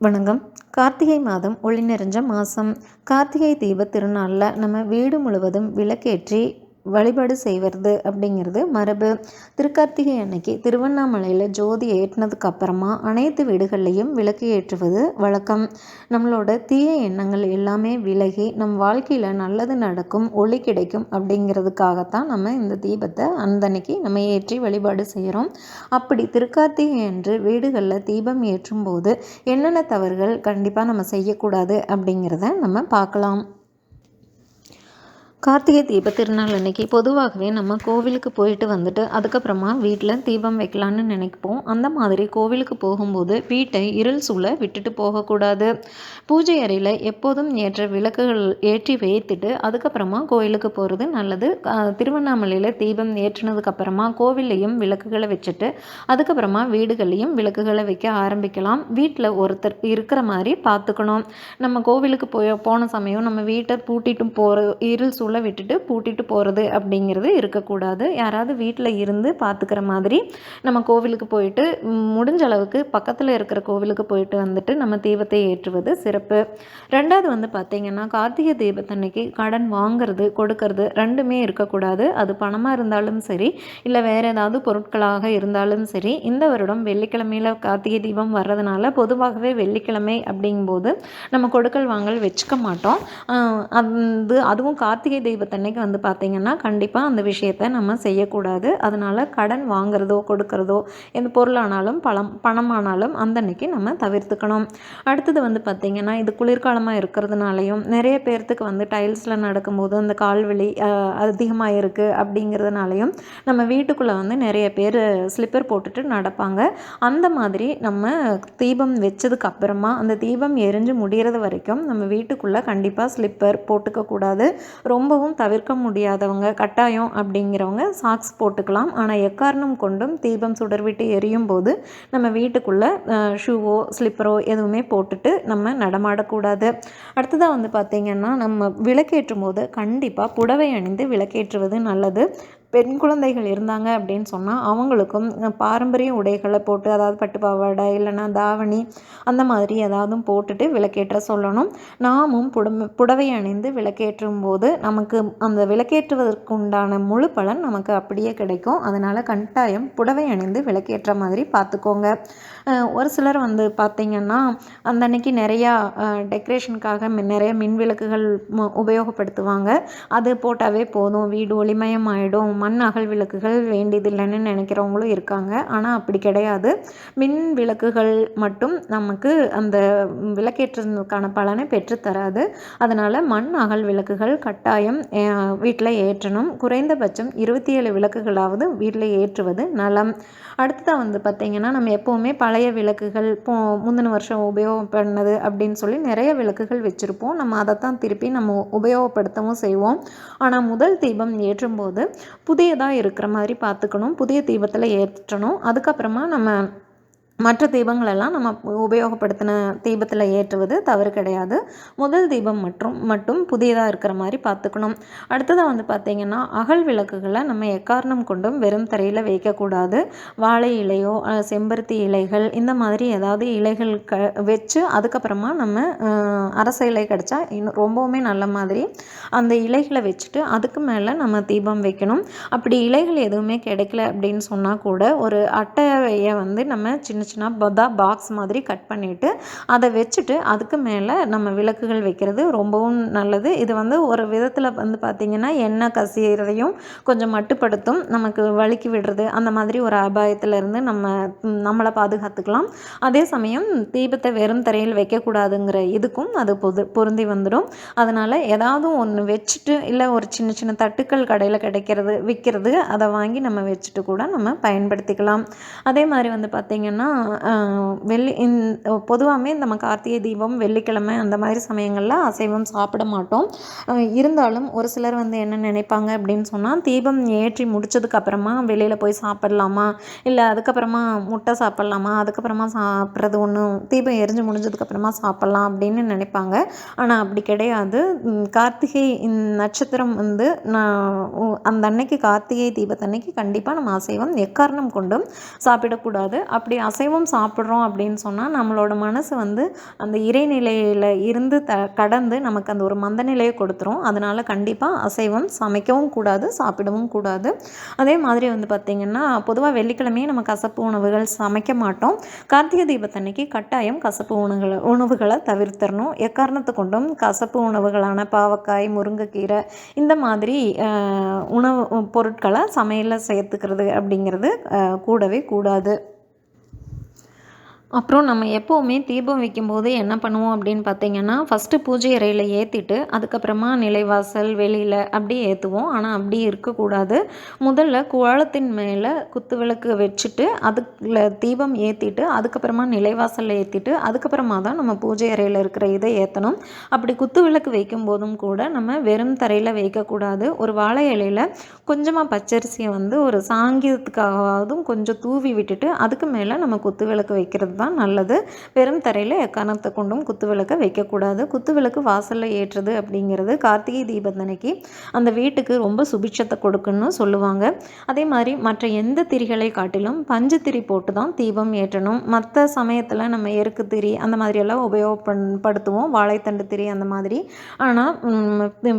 வணக்கம். கார்த்திகை மாதம் ஒளி நிறைஞ்ச மாதம் கார்த்திகை தீப திருநாளில் நம்ம வீடு முழுவதும் விளக்கேற்றி வழிபாடு செய்வது அப்படிங்கிறது மரபு. திருக்கார்த்திகை அன்னைக்கு திருவண்ணாமலையில் ஜோதி ஏற்றினதுக்கு அப்புறமா அனைத்து வீடுகள்லையும் விளக்கு ஏற்றுவது வழக்கம். நம்மளோட தீய எண்ணங்கள் எல்லாமே விலகி நம் வாழ்க்கையில் நல்லது நடக்கும் ஒளி கிடைக்கும் அப்படிங்கிறதுக்காகத்தான் நம்ம இந்த தீபத்தை அந்தன்னைக்கு நம்ம ஏற்றி வழிபாடு செய்கிறோம் அப்படி திருக்கார்த்திகை அன்று வீடுகளில் தீபம் ஏற்றும் போது என்னென்ன தவறுகள் கண்டிப்பாக நம்ம செய்யக்கூடாது அப்படிங்கிறத நம்ம பார்க்கலாம். கார்த்திகை தீப திருநாள் அன்னைக்கு பொதுவாகவே நம்ம கோவிலுக்கு போயிட்டு வந்துட்டு அதுக்கப்புறமா வீட்டில் தீபம் வைக்கலான்னு நினைப்போம். அந்த மாதிரி கோவிலுக்கு போகும்போது வீட்டை இருள் சூழ விட்டுட்டு போகக்கூடாது. பூஜை அறையில் எப்போதும் ஏற்ற விளக்குகள் ஏற்றி வைத்துட்டு அதுக்கப்புறமா கோவிலுக்கு போகிறது நல்லது. திருவண்ணாமலையில் தீபம் ஏற்றினதுக்கப்புறமா கோவில்லையும் விளக்குகளை வச்சுட்டு அதுக்கப்புறமா வீடுகள்லையும் விளக்குகளை வைக்க ஆரம்பிக்கலாம். வீட்டில் ஒருத்தர் இருக்கிற மாதிரி பார்த்துக்கணும். நம்ம கோவிலுக்கு போய் போன சமயம் நம்ம வீட்டை பூட்டிட்டு போகிற இருள் சூழ விட்டுட்டு பூட்டிட்டு போகிறது அப்படிங்கிறது இருக்கக்கூடாது. யாராவது வீட்டில் இருந்து பார்த்துக்கிற மாதிரி நம்ம கோவிலுக்கு போயிட்டு முடிஞ்ச அளவுக்கு பக்கத்தில் இருக்கிற கோவிலுக்கு போயிட்டு வந்துட்டு நம்ம தீபத்தை ஏற்றுவது சிறப்பு. ரெண்டாவது வந்து பார்த்திங்கன்னா கார்த்திகை தீபத்தன்னைக்கு கடன் வாங்கிறது கொடுக்கறது ரெண்டுமே இருக்கக்கூடாது. அது பணமாக இருந்தாலும் சரி இல்லை வேறு ஏதாவது பொருட்களாக இருந்தாலும் சரி இந்த வருடம் வெள்ளிக்கிழமையில் கார்த்திகை தீபம் வர்றதுனால பொதுவாகவே வெள்ளிக்கிழமை அப்படிங்கும்போது நம்ம கொடுக்கல் வாங்கல் வச்சுக்க மாட்டோம். அது அதுவும் கார்த்திகை தெய்வத்தன்னைக்கு வந்து பார்த்திங்கன்னா கண்டிப்பாக அந்த விஷயத்தை நம்ம செய்யக்கூடாது. அதனால் கடன் வாங்குறதோ கொடுக்கறதோ எந்த பொருளானாலும் பழம் பணமானாலும் அந்த அன்னைக்கு நம்ம தவிர்த்துக்கணும். அடுத்தது வந்து பார்த்திங்கன்னா இது குளிர்காலமாக இருக்கிறதுனாலையும் நிறைய பேர்த்துக்கு வந்து டைல்ஸில் நடக்கும்போது அந்த கால்வெளி அதிகமாக இருக்குது அப்படிங்கிறதுனாலையும் நம்ம வீட்டுக்குள்ளே வந்து நிறைய பேர் ஸ்லிப்பர் போட்டுட்டு நடப்பாங்க. அந்த மாதிரி நம்ம தீபம் வச்சதுக்கு அப்புறமா அந்த தீபம் எரிஞ்சு முடிகிறது வரைக்கும் நம்ம வீட்டுக்குள்ளே கண்டிப்பாக ஸ்லிப்பர் போட்டுக்கக்கூடாது ரொம்ப ரொம்பவும் தவிர்க்க முடியாதவங்க கட்டாயம் அப்படிங்கிறவங்க சாக்ஸ் போட்டுக்கலாம். ஆனால் எக்காரணம் கொண்டும் தீபம் சுடர்விட்டு எரியும் போது நம்ம வீட்டுக்குள்ளே ஷூவோ ஸ்லிப்பரோ எதுவுமே போட்டுட்டு நம்ம நடமாடக்கூடாது. அடுத்ததாக வந்து பார்த்திங்கன்னா நம்ம விளக்கேற்றும் போது கண்டிப்பாக புடவை அணிந்து விளக்கேற்றுவது நல்லது. பெண் குழந்தைகள் இருந்தாங்க அப்படின்னு சொன்னால் அவங்களுக்கும் பாரம்பரிய உடைகளை போட்டு அதாவது பட்டு பாவாடை இல்லைன்னா தாவணி அந்த மாதிரி ஏதாவது போட்டுட்டு விளக்கேற்ற சொல்லணும். நாமும் புடமை புடவை அணிந்து விளக்கேற்றும் போது நமக்கு அந்த விளக்கேற்றுவதற்கு உண்டான முழு பலன் நமக்கு அப்படியே கிடைக்கும். அதனால் கட்டாயம் புடவை அணிந்து விளக்கேற்ற மாதிரி பார்த்துக்கோங்க. ஒரு சிலர் வந்து பார்த்திங்கன்னா அந்த அன்னைக்கு நிறையா டெக்கரேஷனுக்காக நிறைய மின் விளக்குகள் உபயோகப்படுத்துவாங்க. அது போட்டாவே போதும். வீடு ஒளிமயம் ஆகிடும் மண் அகல் விளக்குகள் வேண்டியதில்லைன்னு நினைக்கிறவங்களும் இருக்காங்க. ஆனால் அப்படி கிடையாது. மின் விளக்குகள் மட்டும் நமக்கு அந்த விளக்கேற்றதுக்கான பலனை பெற்றுத்தராது அதனால் மண் அகல் விளக்குகள் கட்டாயம் வீட்டில் ஏற்றணும். குறைந்தபட்சம் இருபத்தி ஏழு விளக்குகளாவது வீட்டில் ஏற்றுவது நலம். அடுத்ததாக வந்து பார்த்திங்கன்னா நம்ம எப்போவுமே பழைய விளக்குகள் போ முந்தின வருஷம் உபயோகம் பண்ணது அப்படின்னு சொல்லி நிறைய விளக்குகள் வச்சுருப்போம். நம்ம அதை தான் திருப்பி நம்ம உபயோகப்படுத்தவும் செய்வோம். ஆனால் முதல் தீபம் ஏற்றும் போது புதியதாக இருக்கிற மாதிரி பார்த்துக்கணும். புதிய தீபத்தில் ஏற்றணும். அதுக்கப்புறமா நம்ம மற்ற தீபங்களெல்லாம் நம்ம உபயோகப்படுத்தின தீபத்தில் ஏற்றுவது தவறு கிடையாது. முதல் தீபம் மற்றும் மட்டும் புதியதாக இருக்கிற மாதிரி பார்த்துக்கணும். அடுத்ததாக வந்து பார்த்திங்கன்னா அகல் விளக்குகளை நம்ம எக்காரணம் கொண்டும் வெறும் தரையில் வைக்கக்கூடாது. வாழை இலையோ செம்பருத்தி இலைகள் இந்த மாதிரி ஏதாவது இலைகள் க வச்சு அதுக்கப்புறமா நம்ம அரச இலை கிடச்சா இன்னும் ரொம்பவுமே நல்ல மாதிரி அந்த இலைகளை வச்சுட்டு அதுக்கு மேலே நம்ம தீபம் வைக்கணும். அப்படி இலைகள் எதுவுமே கிடைக்கல அப்படின்னு சொன்னால் கூட ஒரு அட்டையை வந்து நம்ம சின்ன இருந்துச்சுன்னா பதா பாக்ஸ் மாதிரி கட் பண்ணிவிட்டு அதை வச்சுட்டு அதுக்கு மேலே நம்ம விளக்குகள் வைக்கிறது ரொம்பவும் நல்லது. இது வந்து ஒரு விதத்தில் வந்து பார்த்திங்கன்னா எண்ணெய் கசியறதையும் கொஞ்சம் மட்டுப்படுத்தும். நமக்கு வழுக்கி விடுறது அந்த மாதிரி ஒரு அபாயத்திலேருந்து நம்ம நம்மளை பாதுகாத்துக்கலாம். அதே சமயம் தீபத்தை வெறும் தரையில் வைக்கக்கூடாதுங்கிற இதுக்கும் அது பொது பொருந்தி வந்துடும். அதனால் ஏதாவது ஒன்று வச்சுட்டு இல்லை ஒரு சின்ன சின்ன தட்டுக்கள் கடையில் கிடைக்கிறது விற்கிறது அதை வாங்கி நம்ம வச்சுட்டு கூட நம்ம பயன்படுத்திக்கலாம். அதே மாதிரி வந்து பார்த்திங்கன்னா வெள்ளி இந் பொதுவாகவே நம்ம கார்த்திகை தீபம் வெள்ளிக்கிழமை அந்த மாதிரி சமயங்களில் அசைவம் சாப்பிட மாட்டோம். இருந்தாலும் ஒரு சிலர் வந்து என்ன நினைப்பாங்க அப்படின்னு சொன்னால் தீபம் ஏற்றி முடித்ததுக்கப்புறமா வெளியில் போய் சாப்பிட்லாமா? இல்லை அதுக்கப்புறமா முட்டை சாப்பிட்லாமா? அதுக்கப்புறமா சாப்பிட்றது ஒன்றும் தீபம் எரிஞ்சு முடிஞ்சதுக்கப்புறமா சாப்பிட்லாம் அப்படின்னு நினைப்பாங்க. ஆனால் அப்படி கிடையாது. கார்த்திகை நட்சத்திரம் வந்து நான் அந்த அன்னைக்கு கார்த்திகை தீபத்தன்னைக்கு கண்டிப்பாக நம்ம அசைவம் எக்காரணம் கொண்டும் சாப்பிடக்கூடாது. அப்படி அசை அசைவம் சாப்பிட்றோம் அப்படின்னு சொன்னால் நம்மளோட மனசு வந்து அந்த இறைநிலையில் இருந்து த கடந்து நமக்கு அந்த ஒரு மந்த நிலையை கொடுத்துரும். அதனால் கண்டிப்பாக அசைவம் சமைக்கவும் கூடாது சாப்பிடவும் கூடாது. அதே மாதிரி வந்து பார்த்திங்கன்னா பொதுவாக வெள்ளிக்கிழமையே நம்ம கசப்பு உணவுகள் சமைக்க மாட்டோம். கார்த்திகை தீபத்தன்னைக்கு கட்டாயம் கசப்பு உணவுகளை உணவுகளை தவிர்த்திடணும் எக்காரணத்து கொண்டும் கசப்பு உணவுகளான பாவக்காய் முருங்கைக்கீரை இந்த மாதிரி உணவு பொருட்களை சமையலில் சேர்த்துக்கிறது அப்படிங்கிறது கூடவே கூடாது. அப்புறம் நம்ம எப்போவுமே தீபம் வைக்கும்போது என்ன பண்ணுவோம் அப்படின்னு பார்த்தீங்கன்னா ஃபஸ்ட்டு பூஜை அறையில் ஏற்றிட்டு அதுக்கப்புறமா நிலைவாசல் வெளியில் அப்படி ஏற்றுவோம் ஆனால் அப்படி இருக்கக்கூடாது. முதல்ல குவாலத்தின் மேலே குத்து விளக்கு வச்சுட்டு அதுக்குள்ள தீபம் ஏற்றிட்டு அதுக்கப்புறமா நிலைவாசலில் ஏற்றிட்டு அதுக்கப்புறமா தான் நம்ம பூஜை அறையில் இருக்கிற இதை ஏற்றணும் அப்படி குத்து விளக்கு வைக்கும் போதும் கூட நம்ம வெறும் தரையில் வைக்கக்கூடாது. ஒரு வாழை இலையில் கொஞ்சமாக பச்சரிசியை வந்து ஒரு சாங்கியத்துக்காகவும் கொஞ்சம் தூவி விட்டுட்டு அதுக்கு மேலே நம்ம குத்து விளக்கு வைக்கிறது தான் நல்லது. பெரும் தரையில் எக்காரணத்தை கொண்டும் குத்து விளக்கை வைக்கக்கூடாது. குத்து விளக்கு வாசலில் ஏற்றுறது அப்படிங்கிறது கார்த்திகை தீபத்தனைக்கு அந்த வீட்டுக்கு ரொம்ப சுபிட்சத்தை கொடுக்குன்னு சொல்லுவாங்க. அதே மாதிரி மற்ற எந்த திரிகளை காட்டிலும் பஞ்சு திரி போட்டு தான் தீபம் ஏற்றணும். மற்ற சமயத்தில் நம்ம எருக்கு திரி அந்த மாதிரியெல்லாம் உபயோகப்படுத்துவோம். வாழைத்தண்டு திரி அந்த மாதிரி. ஆனால்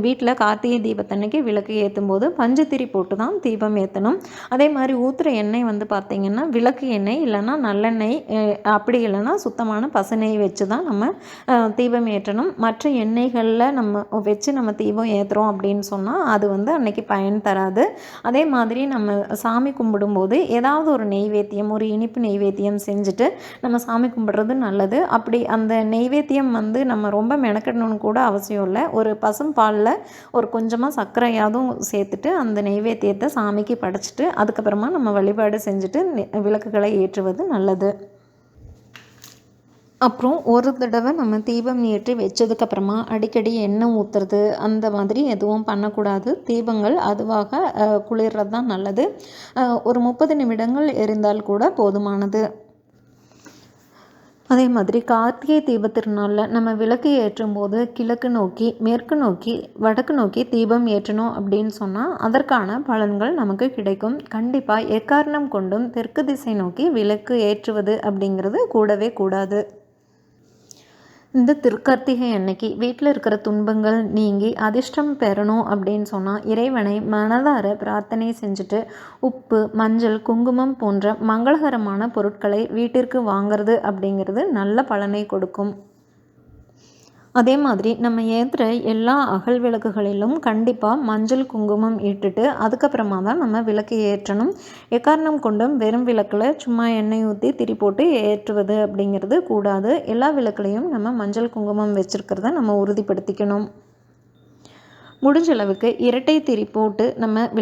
வீட்டில் கார்த்திகை தீபத்தன்னைக்கு விளக்கு ஏற்றும் போது பஞ்சு திரி போட்டு தான் தீபம் ஏற்றணும் அதே மாதிரி ஊற்றுற எண்ணெய் வந்து பார்த்திங்கன்னா விளக்கு எண்ணெய் இல்லைன்னா நல்லெண்ணெய் அப்படி இல்லைன்னா சுத்தமான பசுநெய் வச்சு தான் நம்ம தீபம் ஏற்றணும். மற்ற எண்ணெய்களில் நம்ம வச்சு நம்ம தீபம் ஏற்றுறோம் அப்படின்னு சொன்னால் அது வந்து அன்னைக்கு பயன் தராது. அதே மாதிரி நம்ம சாமி கும்பிடும்போது ஏதாவது ஒரு நெய்வேத்தியம் ஒரு இனிப்பு நெய்வேத்தியம் செஞ்சுட்டு நம்ம சாமி கும்பிட்றது நல்லது. அப்படி அந்த நெய்வேத்தியம் வந்து நம்ம ரொம்ப மெனக்கடணும்னு கூட அவசியம் இல்லை. ஒரு பசும் பாலில் ஒரு கொஞ்சமாக சர்க்கரையாவதும் சேர்த்துட்டு அந்த நெய்வேத்தியத்தை சாமிக்கு படைச்சிட்டு அதுக்கப்புறமா நம்ம வழிபாடு செஞ்சுட்டு விளக்குகளை ஏற்றுவது நல்லது. அப்புறம் ஒரு தடவை நம்ம தீபம் ஏற்றி வச்சதுக்கப்புறமா அடிக்கடி எண்ணெய் ஊற்றுறது அந்த மாதிரி எதுவும் பண்ணக்கூடாது. தீபங்கள் அதுவாக குளிர்றது தான் நல்லது. ஒரு முப்பது நிமிடங்கள் எரிந்தால் கூட போதுமானது. அதே மாதிரி கார்த்திகை தீப திருநாளில் நம்ம விளக்கு ஏற்றும் போது கிழக்கு நோக்கி மேற்கு நோக்கி வடக்கு நோக்கி தீபம் ஏற்றணும் அப்படின்னு சொன்னால் அதற்கான பலன்கள் நமக்கு கிடைக்கும். கண்டிப்பாக எக்காரணம் கொண்டும் தெற்கு திசை நோக்கி விளக்கு ஏற்றுவது அப்படிங்கிறது கூடவே கூடாது. இந்த திருக்கார்த்திகை அன்னைக்கு வீட்டில் இருக்கிற துன்பங்கள் நீங்கி அதிர்ஷ்டம் பெறணும் அப்படின்னு சொன்னால் இறைவனை மனதார பிரார்த்தனை செஞ்சுட்டு உப்பு மஞ்சள் குங்குமம் போன்ற மங்களகரமான பொருட்களை வீட்டிற்கு வாங்கிறது அப்படிங்கிறது நல்ல பலனை கொடுக்கும். அதே மாதிரி நம்ம ஏற்றுற எல்லா அகல் விளக்குகளிலும் கண்டிப்பாக மஞ்சள் குங்குமம் இட்டுட்டு அதுக்கப்புறமா தான் நம்ம விளக்கு ஏற்றணும். எக்காரணம் கொண்டும் வெறும் விளக்கில் சும்மா எண்ணெய் ஊற்றி திரி போட்டு ஏற்றுவது அப்படிங்கிறது கூடாது. எல்லா விளக்குலையும் நம்ம மஞ்சள் குங்குமம் வச்சுருக்கிறத நம்ம உறுதிப்படுத்திக்கணும். முடிஞ்ச அளவுக்கு இரட்டை திரி போட்டு நம்ம விளக்கு